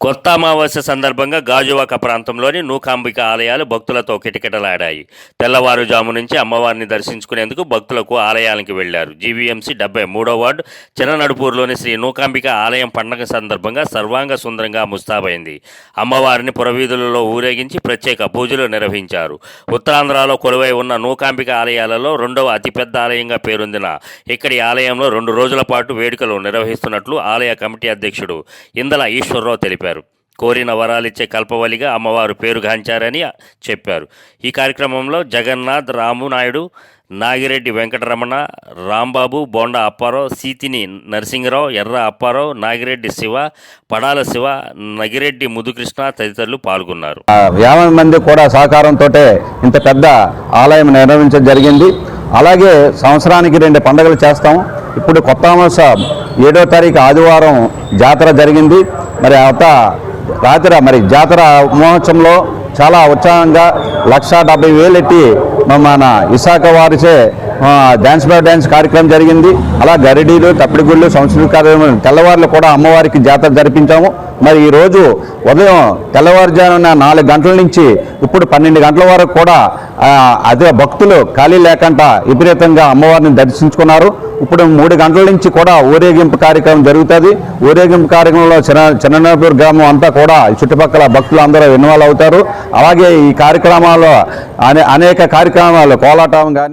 కొత్త అమావాస్య సందర్భంగా గాజువాక ప్రాంతంలోని నూకాంబిక ఆలయాలు భక్తులతో కిటకిటలాడాయి. తెల్లవారుజాము నుంచి అమ్మవారిని దర్శించుకునేందుకు భక్తులకు ఆలయానికి వెళ్ళారు. జీవీఎంసీ డెబ్బై మూడో వార్డు చిన్ననడుపూర్లోని శ్రీ నూకాంబిక ఆలయం పండగ సందర్భంగా సర్వాంగ సుందరంగా ముస్తాబైంది. అమ్మవారిని పురవీధులలో ఊరేగించి ప్రత్యేక పూజలు నిర్వహించారు. ఉత్తరాంధ్రలో కొలువై ఉన్న నూకాంబిక ఆలయాలలో రెండవ అతిపెద్ద ఆలయంగా పేరొందిన ఇక్కడి ఆలయంలో రెండు రోజుల పాటు వేడుకలు నిర్వహిస్తున్నట్లు ఆలయ కమిటీ అధ్యక్షుడు ఇందల ఈశ్వరరావు తెలిపారు. కోరిన వరాలిచ్చే కల్పవలిగా అమ్మవారు పేరుగాంచారని చెప్పారు. ఈ కార్యక్రమంలో జగన్నాథ్ రాము నాయుడు నాగిరెడ్డి వెంకటరమణ రాంబాబు బోండా అప్పారావు సీతిని నరసింహరావు ఎర్ర అప్పారావు నాగిరెడ్డి శివ పడాల శివ నగిరెడ్డి ముదుకృష్ణ తదితరులు పాల్గొన్నారు. యాభై మంది కూడా సహకారంతో ఇంత పెద్ద ఆలయం నిర్వహించడం జరిగింది. అలాగే సంవత్సరానికి రెండు పండుగలు చేస్తాం ఇప్పుడు కొత్త అమాస ఏడో తారీఖు ఆదివారం జాతర జరిగింది. మరి అంత రాత్రి మరి జాతర మహోత్సవంలో చాలా ఉత్సాహంగా లక్ష డెబ్బై వేలు ఎట్టి మన విశాఖ వారిచే డ్యాన్స్ బై డ్యాన్స్ కార్యక్రమం జరిగింది. అలా గరిడీలు తప్పిడిగుళ్ళు సంస్కృతి కార్యక్రమం తెల్లవారులు కూడా అమ్మవారికి జాతర జరిపించాము. మరి ఈరోజు ఉదయం తెల్లవారుజామున నాలుగు గంటల నుంచి ఇప్పుడు పన్నెండు గంటల వరకు కూడా అదే భక్తులు ఖాళీ లేకుండా విపరీతంగా అమ్మవారిని దర్శించుకున్నారు. ఇప్పుడు మూడు గంటల నుంచి కూడా ఊరేగింపు కార్యక్రమం జరుగుతుంది. ఊరేగింపు కార్యక్రమంలో చిన్న చిన్నపూర్ గ్రామం అంతా కూడా చుట్టుపక్కల భక్తులు అందరూ ఇన్వాల్వ్ అవుతారు. అలాగే ఈ కార్యక్రమాల్లో అనే అనేక కార్యక్రమాలు కోలాటం కానీ